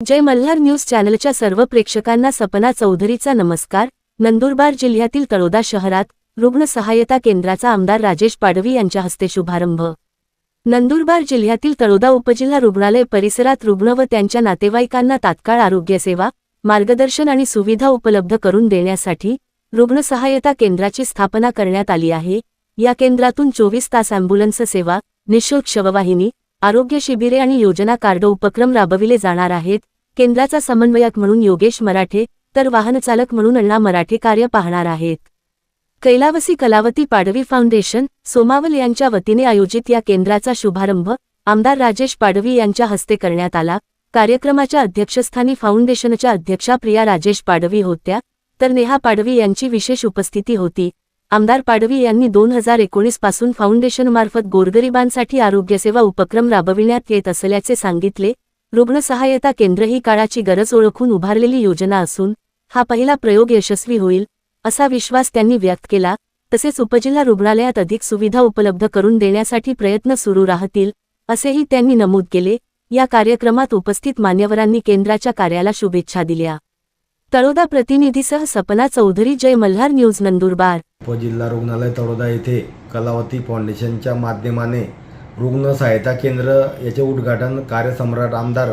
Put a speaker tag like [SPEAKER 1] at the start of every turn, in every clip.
[SPEAKER 1] जय Malhar news चॅनलच्या सर्व प्रेक्षकांना सपना चौधरीचा नमस्कार. नंदुरबार जिल्ह्यातील तळोदा शहरात रुग्ण सहायता केंद्राचा आमदार राजेश पाडवी यांच्या हस्ते शुभारंभ. नंदुरबार जिल्ह्यातील तळोदा उपजिल्हा रुग्णालय परिसरात रुग्ण व त्यांच्या नातेवाईकांना तात्काळ आरोग्यसेवा मार्गदर्शन आणि सुविधा उपलब्ध करून देण्यासाठी रुग्ण सहायता केंद्राची स्थापना करण्यात आली आहे. या केंद्रातून चोवीस तास अँब्युलन्स सेवा निशुल्क शववाहिनी आरोग्य शिबिरे आणि योजना कार्ड उपक्रम राबविले जाणार आहेत. केंद्राचा समन्वयक म्हणून योगेश मराठे तर वाहनचालक म्हणून अण्णा मराठे कार्य पाहणार आहेत. कैलावसी कलावती पाडवी फाउंडेशन सोमावल यांच्या वतीने आयोजित या केंद्राचा शुभारंभ आमदार राजेश पाडवी यांच्या हस्ते करण्यात आला. कार्यक्रमाच्या अध्यक्षस्थानी फाउंडेशनच्या अध्यक्षा प्रिया राजेश पाडवी होत्या तर नेहा पाडवी यांची विशेष उपस्थिती होती. आमदार पाडवी यांनी दोन हजार एकोणीसपासून फाउंडेशनमार्फत गोरगरिबांसाठी आरोग्यसेवा उपक्रम राबविण्यात येत असल्याचे सांगितले. रुग्णसहायता केंद्र ही काळाची गरज ओळखून उभारलेली योजना असून हा पहिला प्रयोग यशस्वी होईल असा विश्वास त्यांनी व्यक्त केला. तसेच उपजिल्हा रुग्णालयात अधिक सुविधा उपलब्ध करून देण्यासाठी प्रयत्न सुरू राहतील असेही त्यांनी नमूद केले. या कार्यक्रमात उपस्थित मान्यवरांनी केंद्राच्या कार्याला शुभेच्छा दिल्या. तळोदा प्रतिनिधीसह सपना चौधरी जय मल्हार न्यूज नंदुरबार.
[SPEAKER 2] उपजिल्हा रुग्णालय तळोदा येथे कलावती फाउंडेशनच्या माध्यमाने रुग्ण सहायता केंद्र याचे उद्घाटन कार्यसम्राट आमदार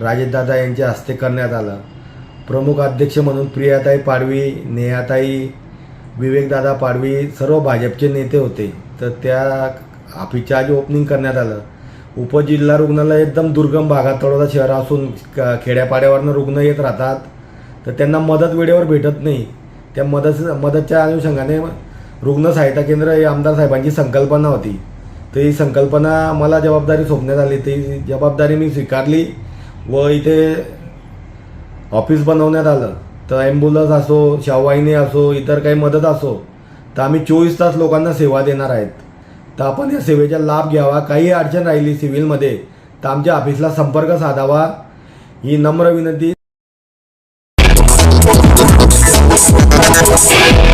[SPEAKER 2] राजेशदादा यांच्या हस्ते करण्यात आलं. प्रमुख अध्यक्ष म्हणून प्रियाताई पाडवी नेहाताई विवेकदादा पाडवी सर्व भाजपचे नेते होते. तर त्या ऑफिसच्या आज ओपनिंग करण्यात आलं. उपजिल्हा रुग्णालय एकदम दुर्गम भागात तळोदा शहर असून खेड्यापाड्यावरनं रुग्ण येत राहतात. तर त्यांना मदत वेळेवर भेटत नाही. त्या मदत मदतच्या अनुषंगाने रुग्ण सहायता केंद्र हे आमदार साहेबांची संकल्पना होती. तर ही संकल्पना मला जबाबदारी सोपण्यात आली. ती जबाबदारी मी स्वीकारली व इथे ऑफिस बनवण्यात आलं. तर ॲम्ब्युलन्स असो शववाहिनी असो इतर काही मदत असो तर आम्ही चोवीस तास लोकांना सेवा देणार आहेत. तर आपण या सेवेचा लाभ घ्यावा. काही अडचण राहिली सिव्हिलमध्ये तर आमच्या ऑफिसला संपर्क साधावा. ही नम्र विनंती.
[SPEAKER 3] Thank you.